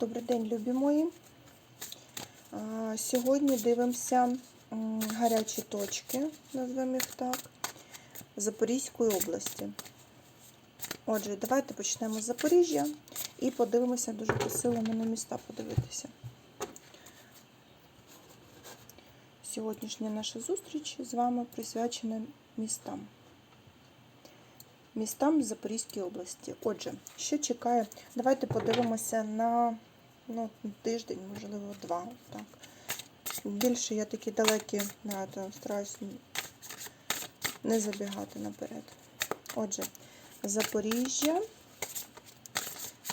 Добрий день, любі мої. Сьогодні дивимося гарячі точки, назвемо їх так, Запорізької області. Отже, давайте почнемо з Запоріжжя і подивимося, дуже просили мене міста подивитися. Сьогоднішня наша зустріч з вами присвячена містам. Містам Запорізької області. Отже, що чекає? Давайте подивимося на ну, тиждень, можливо, два. Так. Більше я такі далекі, знаєте, стараюсь не забігати наперед. Отже, Запоріжжя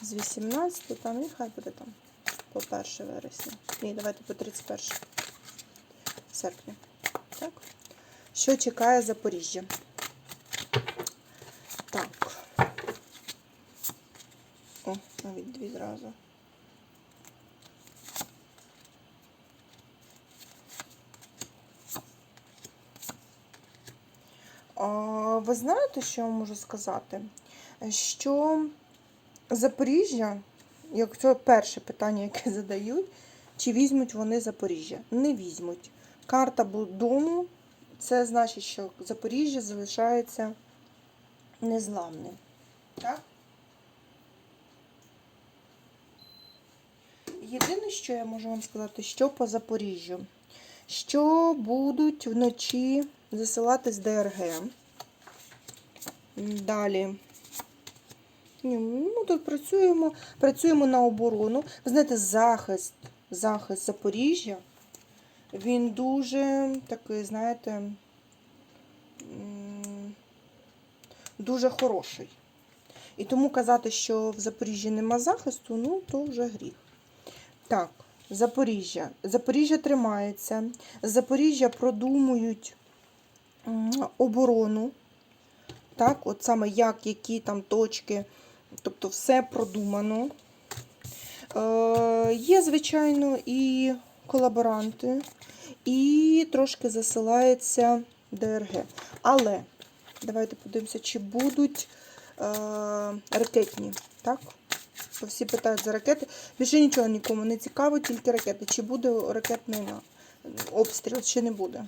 з 18, там, і хай буде там по 1 вересня. Ні, давайте по 31 серпня. Так. Що чекає Запоріжжя? Так. О, навіть дві зразу. А, Ви знаєте, що я можу сказати? Що Запоріжжя, як це перше питання, яке задають, чи візьмуть вони Запоріжжя? Не візьмуть. Карта дому, це значить, що Запоріжжя залишається незламним. Так? Єдине, що я можу вам сказати, що по Запоріжжю, що будуть вночі засилати з ДРГ. Далі. Ну, тут працюємо, працюємо на оборону. Ви знаєте, захист, захист Запоріжжя, він дуже такий, знаєте, дуже хороший. І тому казати, що в Запоріжжі нема захисту, ну, то вже гріх. Так, Запоріжжя. Запоріжжя тримається. Запоріжжя продумують оборону. Так, от саме як, які там точки, тобто все продумано. Е, є, звичайно, і колаборанти, і трошки засилається ДРГ. Але давайте подивимося, чи будуть е, ракетні. Так? Бо всі питають за ракети. Більше нічого нікому не цікаво, тільки ракети. Чи буде ракетний обстріл, чи не буде.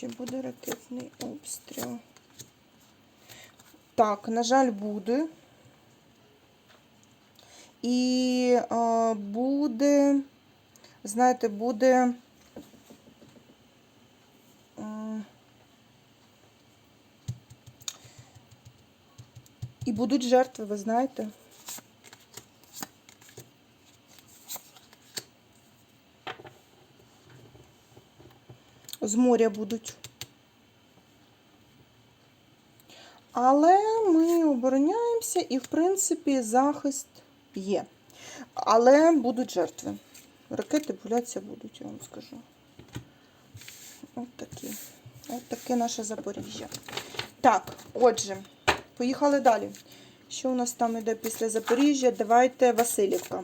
Чи буде ракетний обстріл? Так, на жаль, буде. І е, буде, знаєте, буде. м, І будуть жертви, ви знаєте. З моря будуть. Але ми обороняємося і, в принципі, захист є. Але будуть жертви. Ракети пуляться будуть, я вам скажу. От такі. От таке наше Запоріжжя. Так, отже, поїхали далі. Що у нас там іде після Запоріжжя? Давайте Васильівка.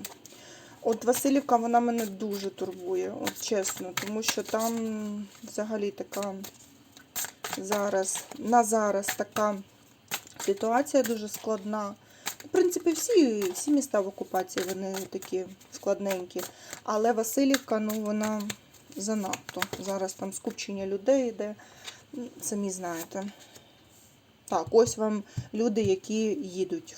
От Васильівка, вона мене дуже турбує, от чесно, тому що там взагалі така зараз, на зараз така ситуація дуже складна. В принципі, всі, всі міста в окупації вони такі складненькі. Але Васильівка, ну вона занадто. Зараз там скупчення людей йде, самі знаєте. Так, ось вам люди, які їдуть.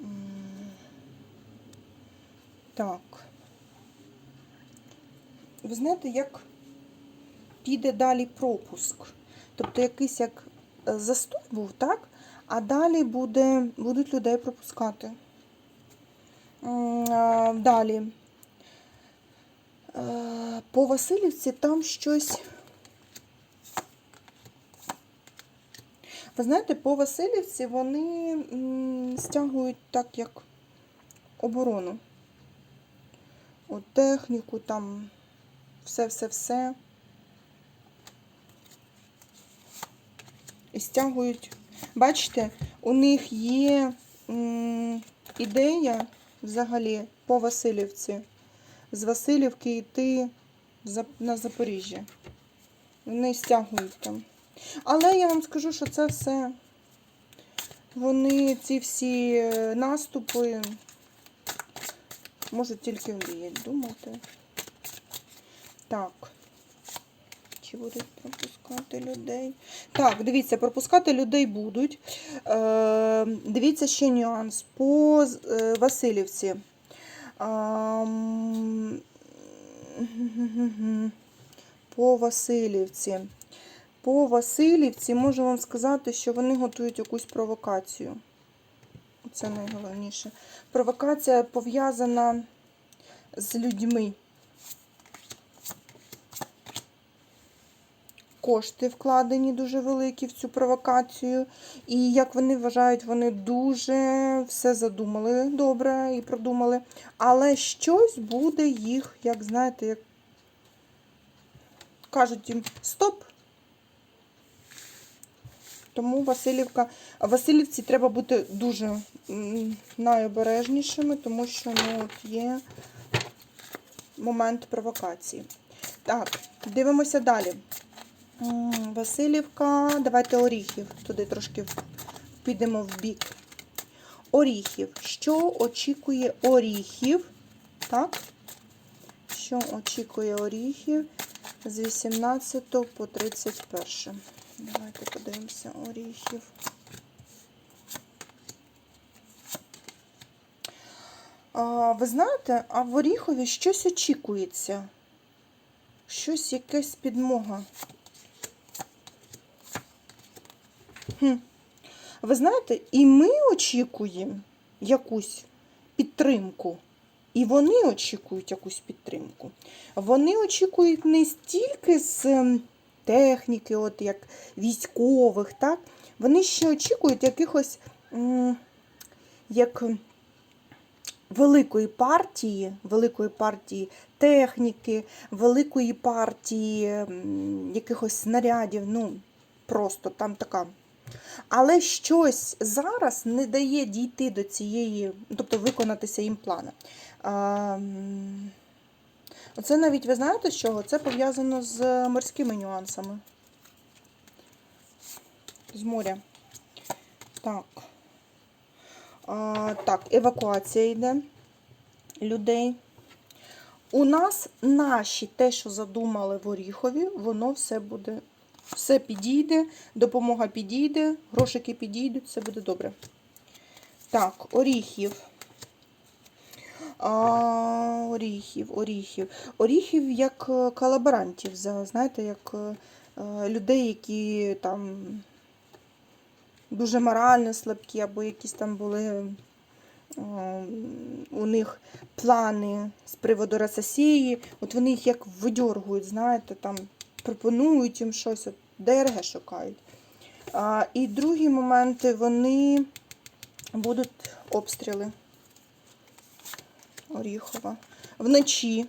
М, Так. Знаєте, як піде далі пропуск? Тобто якийсь як е, застой був, так? А далі буде, будуть людей пропускати. Далі. Е, По Васильівці там щось. Ви знаєте, по Васильівці вони стягують так, як оборону. От техніку, там все-все-все. І стягують. Бачите, у них є ідея взагалі по Васильівці. З Васильівки йти на Запоріжжя. Вони стягують там. Але я вам скажу, що це все. Вони ці всі е, наступи можуть тільки мріяти, думати. Так. Чи будуть пропускати людей? Так, дивіться, пропускати людей будуть. Е, дивіться ще нюанс. По е, Васильівці. По Васильівці. По Васильівці можу вам сказати, що вони готують якусь провокацію. Це найголовніше. Провокація пов'язана з людьми. Кошти вкладені дуже великі в цю провокацію. І як вони вважають, вони дуже все задумали добре і продумали. Але щось буде їх, як знаєте, як кажуть їм стоп. Тому Васильівка, Васильівці треба бути дуже найобережнішими, тому що ну, от є момент провокації. Так, дивимося далі. Васильівка, давайте оріхів. Туди трошки підемо в бік. Оріхів. Що очікує оріхів? Так? Що очікує оріхів з 18 по 31? Давайте подивимося оріхів. А, ви знаєте, а в Оріхові щось очікується. Щось якась підмога. Хм. Ви знаєте, і ми очікуємо якусь підтримку. І вони очікують якусь підтримку. Вони очікують не стільки з ем, техніки, от як військових, так? Вони ще очікують якихось як великої партії, великої партії техніки, великої партії якихось снарядів. Ну, просто там така. Але щось зараз не дає дійти до цієї, тобто виконатися їм плану. Оце навіть ви знаєте з чого? Це пов'язано з морськими нюансами. З моря. Так. А, так, евакуація йде людей. У нас наші, те, що задумали в Оріхові, воно все буде, все підійде, допомога підійде, грошики підійдуть, все буде добре. Так, оріхів. А, оріхів, оріхів. Оріхів як е, колаборантів, знаєте, як е, е, людей, які там дуже морально слабкі, або якісь там були у них плани з приводу рососії. От вони їх як видьоргують, знаєте, там пропонують їм щось, от ДРГ шукають. А, і другі моменти, вони будуть обстріли. Оріхова. Вночі.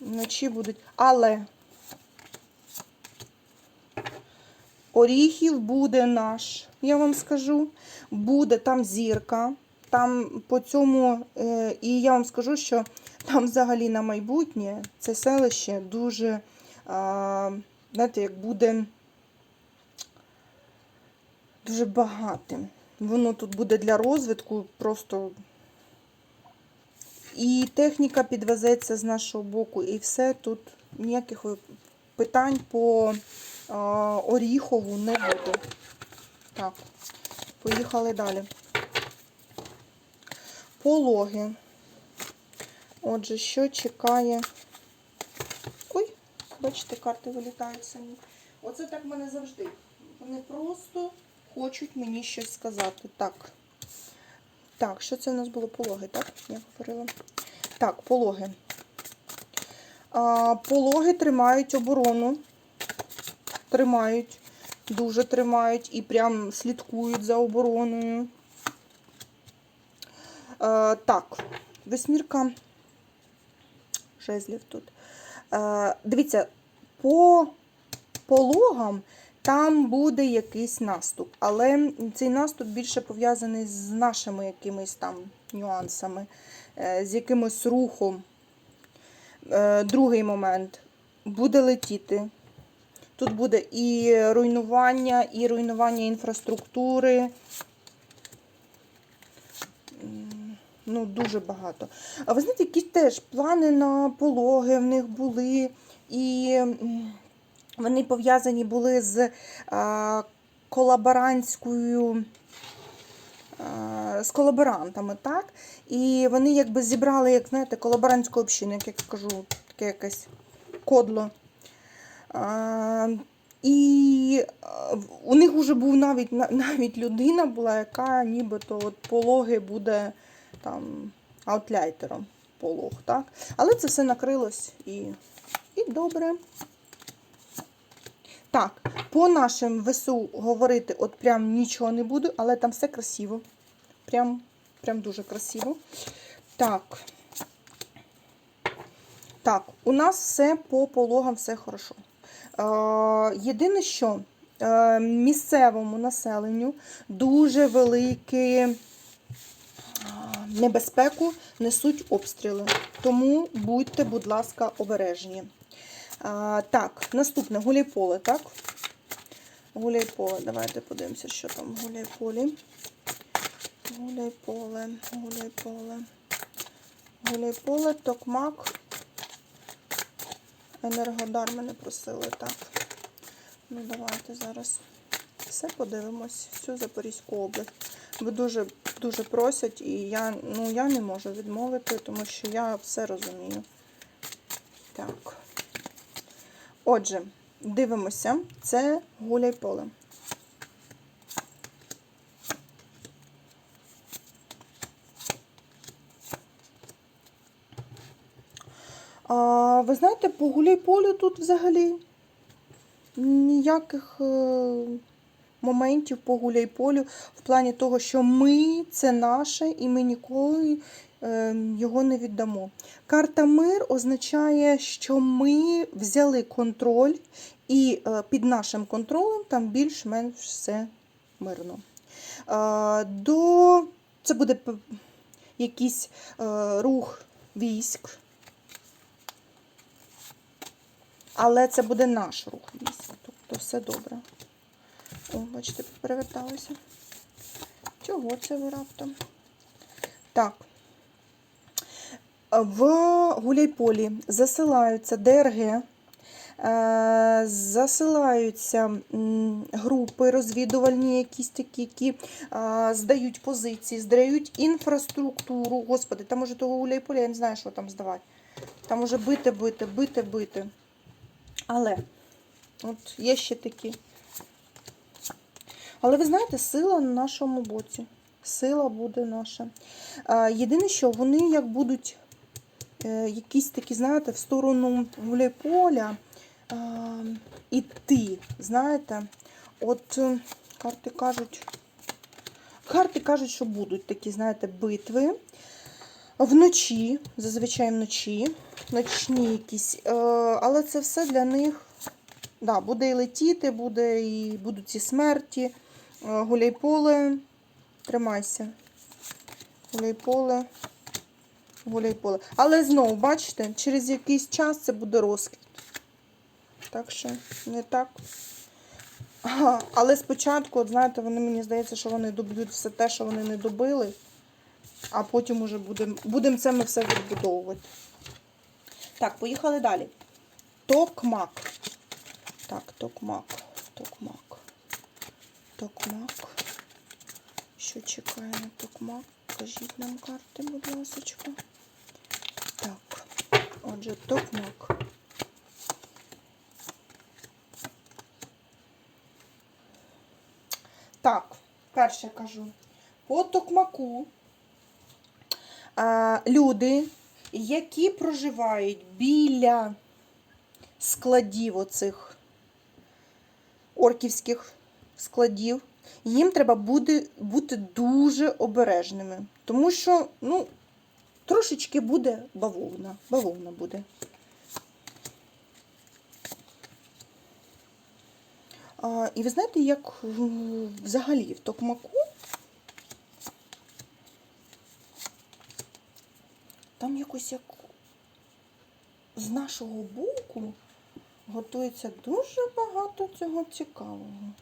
Вночі будуть. Але Оріхів буде наш, я вам скажу. Буде там зірка. Там по цьому, е, і я вам скажу, що там взагалі на майбутнє це селище дуже, знаєте, як буде дуже багатим. Воно тут буде для розвитку просто і техніка підвезеться з нашого боку, і все тут ніяких питань по а, Оріхову не буде. Так, поїхали далі. Пологи. Отже, що чекає. Бачите, карти вилітають самі. Оце так в мене завжди. Вони просто хочуть мені щось сказати. Так. Так, що це у нас було пологи, так? Я говорила. Так, пологи. А, пологи тримають оборону. Тримають, дуже тримають і прям слідкують за обороною. А, так, восьмірка жезлів тут. А, дивіться, по пологам там буде якийсь наступ, але цей наступ більше пов'язаний з нашими якимись там нюансами, е, з якимось рухом. Е, другий момент буде летіти. Тут буде і руйнування, і руйнування інфраструктури. М, Ну, дуже багато. А ви знаєте, якісь теж плани на пологи в них були, і вони пов'язані були з а, колаборантською. З колаборантами, так? І вони якби зібрали, як знаєте, колаборантську общину, як я скажу, таке якесь кодло. А, і у них вже був навіть навіть людина була, яка нібито от пологи буде там аутляйтером полог, так? Але це все накрилось і, і добре. Так, по нашим ВСУ говорити от прям нічого не буду, але там все красиво. Прям, прям дуже красиво. Так. Так, у нас все по пологам, все хорошо. Е, єдине, що е, місцевому населенню дуже великі небезпеку несуть обстріли. Тому будьте, будь ласка, обережні. А, так, наступне гуляйполе, так? Гуляйполе. Давайте подивимося, що там в гуляйполі. Гуляйполе, гуляйполе. Гуляйполе, токмак. Енергодар мене просили, так. Ну, давайте зараз все подивимось, всю Запорізьку область. Бо дуже, дуже просять, і я, ну, я не можу відмовити, тому що я все розумію. Так. Отже, дивимося, це гуляй-поле. А, ви знаєте, по гуляй-полю тут взагалі ніяких е, моментів по гуляй-полю в плані того, що ми це наше і ми ніколи е, його не віддамо. Карта мир означає, що ми взяли контроль, і е, під нашим контролем там більш-менш все мирно. До це буде якийсь е, рух військ. Але це буде наш рух військ. Тобто все добре. О, бачите, переверталися. Чого це ви раптом? Так. В Гуляйполі засилаються ДРГ, е, засилаються групи розвідувальні, якісь такі, які е, здають позиції, здають інфраструктуру. Господи, там уже того Гуляйполя, я не знаю, що там здавати. Там уже бити, бити, бити, бити. Але от є ще такі. Але ви знаєте, сила на нашому боці. Сила буде наша. Єдине, що вони як будуть е, якісь такі, знаєте, в сторону е, іти, знаєте, от е, карти кажуть, карти кажуть, що будуть такі, знаєте, битви. Вночі, зазвичай вночі, ночні якісь, е, але це все для них. Да, буде і летіти, буде і будуть ці смерті. Е, Гуляйполе, тримайся. Гуляйполе, гуляйполе. Але знову, бачите, через якийсь час це буде розквіт. Так що не так. Але спочатку, от знаєте, вони мені здається, що вони доб'ють все те, що вони не добили, а потім уже будемо будем це ми все відбудовувати. Так, поїхали далі. Токмак. Так, токмак, токмак, токмак. Що чекає на токмак? Кажіть нам карти, будь ласочка. Так, отже, токмак. Так, перше кажу. По токмаку а, люди, які проживають біля складів оцих орківських складів, їм треба буде бути дуже обережними. Тому що, ну, трошечки буде бавовна. Бавовна буде. А, і ви знаєте, як взагалі в Токмаку там якось як з нашого боку готується дуже багато цього цікавого.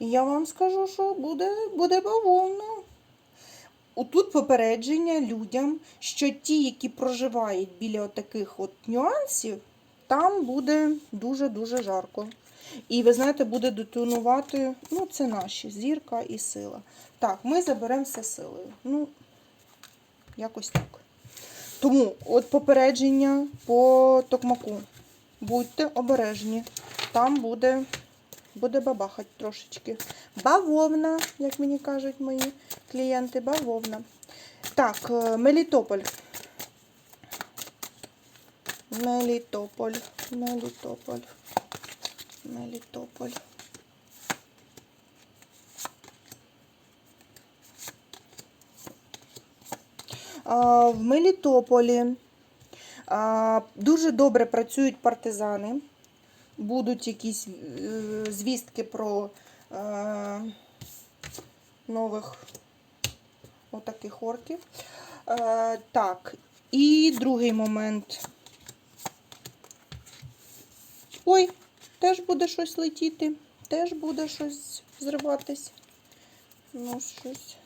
Я вам скажу, що буде, буде бавовна. Отут попередження людям, що ті, які проживають біля таких от нюансів, там буде дуже-дуже жарко. І ви знаєте, буде детонувати, ну, це наші зірка і сила. Так, ми заберемо все силою. Ну, якось так. Тому от попередження по токмаку. Будьте обережні. Там буде, буде бабахать трошечки. Бавовна, як мені кажуть мої клієнти, бавовна. Так, е, Мелітополь. Мелітополь. Мелітополь. Мелітополь. В Мелітополі дуже добре працюють партизани. Будуть якісь е, звістки про е, нових отаких орків. Е, так, і другий момент. Ой, теж буде щось летіти, теж буде щось зриватись. Ну, щось.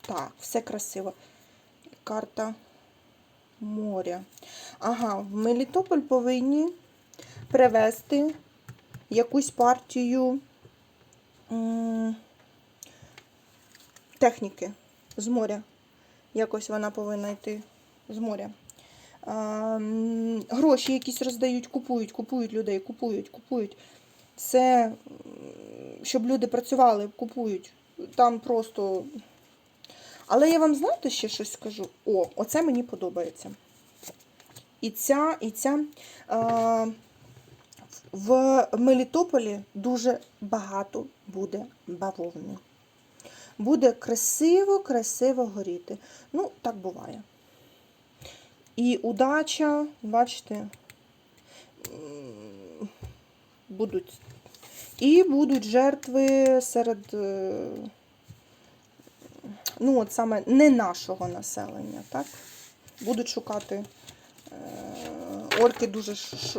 Так, все красиво. Карта моря. Ага, в Мелітополь повинні привезти якусь партію техніки з моря. Якось вона повинна йти з моря. Гроші якісь роздають, купують, купують людей, купують, купують. Все, щоб люди працювали, купують. Там просто. Але я вам знаєте ще щось скажу? О, оце мені подобається. І ця, і ця. А, в Мелітополі дуже багато буде бавовни. Буде красиво-красиво горіти. Ну, так буває. І удача, бачите, будуть. І будуть жертви серед, е, ну, от саме не нашого населення, так? Будуть шукати. Е, Орки дуже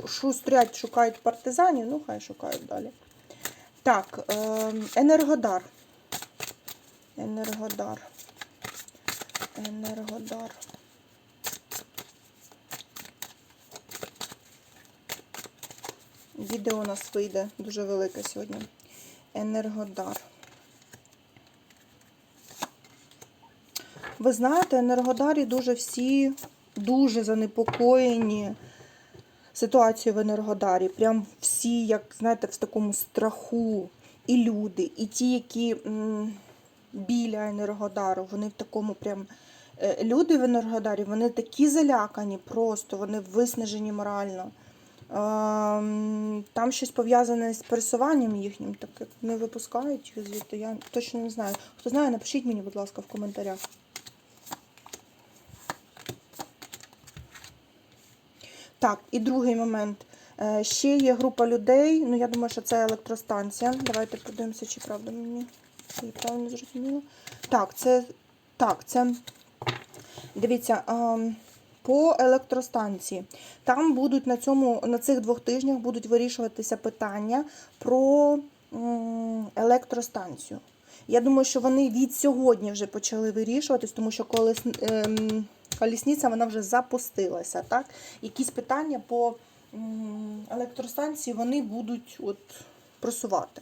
шустрять, шукають партизанів, ну хай шукають далі. Так, е, Енергодар. Енергодар. Енергодар. Відео у нас вийде дуже велике сьогодні. Енергодар. Ви знаєте, Енергодарі дуже всі дуже занепокоєні ситуацією в Енергодарі. Прям всі, як знаєте, в такому страху. І люди, і ті, які м, біля Енергодару, вони в такому прям. е, Люди в Енергодарі, вони такі залякані просто, вони виснажені морально. Ем, Там щось пов'язане з пересуванням їхнім, так як не випускають звідти. Я точно не знаю. Хто знає, напишіть мені, будь ласка, в коментарях. Так, і другий момент. Е, Ще є група людей. Ну, я думаю, що це електростанція. Давайте подивимося, чи правда мені. Я правильно зрозуміла. Так, це. Так, це. Дивіться, ем, по електростанції. Там будуть на цьому, на цих двох тижнях будуть вирішуватися питання про електростанцію. Я думаю, що вони від сьогодні вже почали вирішуватись, тому що колес, ем, колісниця вона вже запустилася. Так? Якісь питання по електростанції вони будуть от, просувати.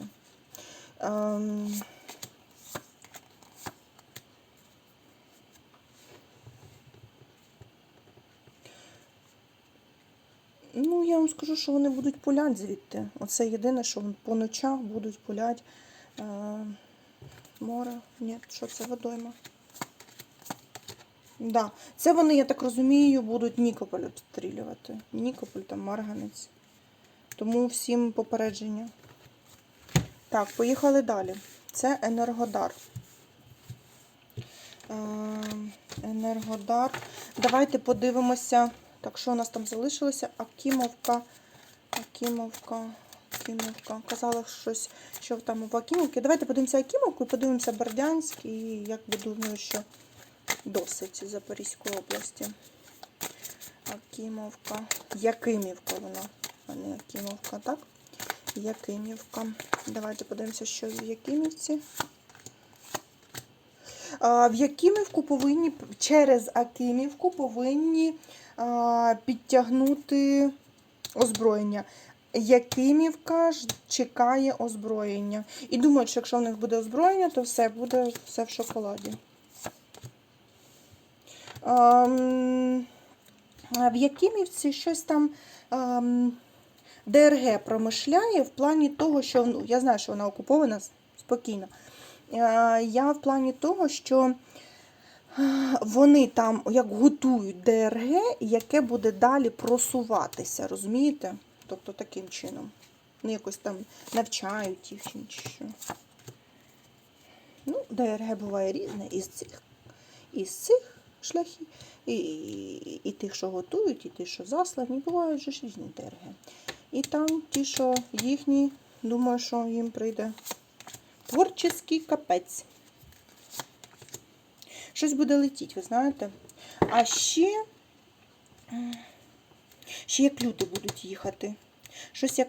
Ем, Ну, я вам скажу, що вони будуть пулять звідти. Оце єдине, що по ночах будуть пулять. Е, море. Ні, що це водойма? Да. Це вони, я так розумію, будуть Нікополь обстрілювати. Нікополь там Марганець. Тому всім попередження. Так, поїхали далі. Це Енергодар. Е, Енергодар. Давайте подивимося. Так, що у нас там залишилося? Акімовка. Акімовка. Акімовка. Казала щось, що там в Акімовці. Давайте подивимося Акімовку і подивимося Бердянськ. І як думаю, що досить Запорізької області. Якимовка. Якимівка вона, а не Якимовка, так? Якимівка. Давайте подивимося, що в Якимівці. В Якимівку повинні через Акимівку повинні підтягнути озброєння. Якимівка ж чекає озброєння. І думають, що якщо в них буде озброєння, то все буде все в шоколаді. А в Якимівці щось там ДРГ промишляє в плані того, що ну, я знаю, що вона окупована спокійно. Е, Я в плані того, що е, вони там як готують ДРГ, яке буде далі просуватися, розумієте? Тобто таким чином. Ну, якось там навчають їх чи що. Ну, ДРГ буває різне із цих, із цих шляхів, і, і, і тих, що готують, і ті, що заслані, бувають же різні ДРГ. І там ті, що їхні, думаю, що їм прийде творчий капець. Щось буде летіти, ви знаєте. А ще, ще як люди будуть їхати. Щось як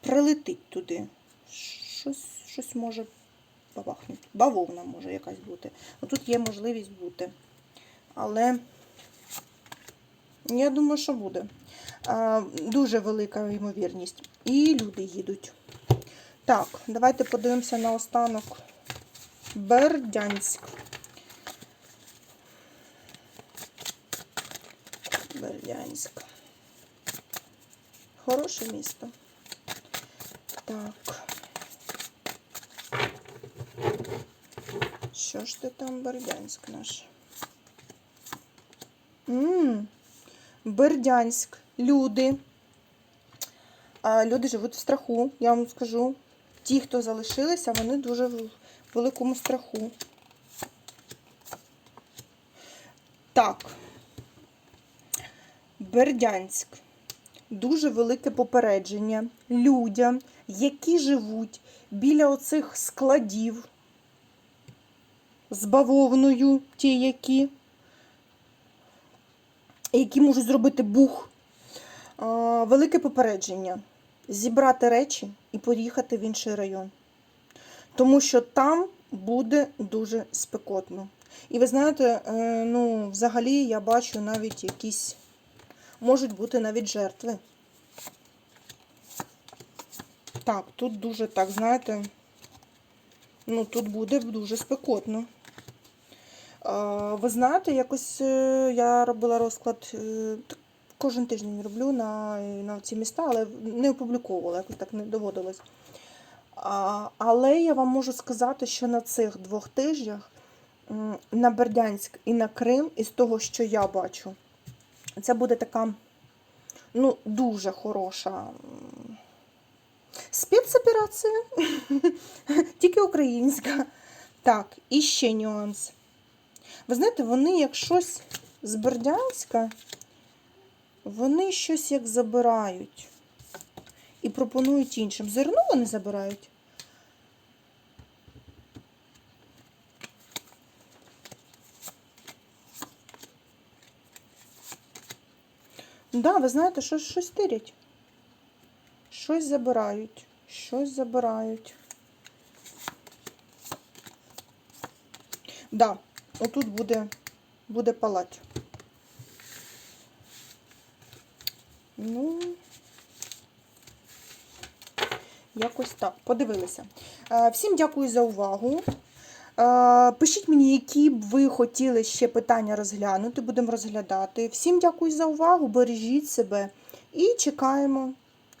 прилетить туди. Щось, щось може бабахнути. Бавовна може якась бути. Тут є можливість бути. Але я думаю, що буде. Дуже велика ймовірність. І люди їдуть. Так, давайте подивимося на останок. Бердянськ. Бердянськ. Хороше місто. Так. Що ж ти там, Бердянськ наш? М, Бердянськ. Люди. А, люди живуть в страху, я вам скажу. Ті, хто залишилися, вони дуже в великому страху. Так. Бердянськ. Дуже велике попередження людям, які живуть біля оцих складів з бавовною, ті, які, які можуть зробити бух. Велике попередження. Зібрати речі і поїхати в інший район. Тому що там буде дуже спекотно. І ви знаєте, е, ну, взагалі я бачу навіть якісь, можуть бути навіть жертви. Так, тут дуже так, знаєте, ну тут буде дуже спекотно. Ви знаєте, якось е, я робила розклад, е, кожен тиждень роблю на, на ці міста, але не опубліковувала, якось так не доводилось. Але я вам можу сказати, що на цих двох тижнях на Бердянськ і на Крим, із того, що я бачу, це буде така ну, дуже хороша спецоперація, тільки українська. Так, і ще нюанс. Ви знаєте, вони як щось з Бердянська, вони щось як забирають і пропонують іншим. Зерно вони забирають. Да, ви знаєте, щось, щось тирять. Щось забирають. Щось забирають. Да, отут буде, буде палать. Ну, якось так. Подивилися. Е, Всім дякую за увагу. Е, Пишіть мені, які б ви хотіли ще питання розглянути. Будемо розглядати. Всім дякую за увагу. Бережіть себе і чекаємо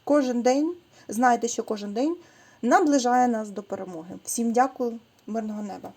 кожен день. Знайте, що кожен день наближає нас до перемоги. Всім дякую, мирного неба!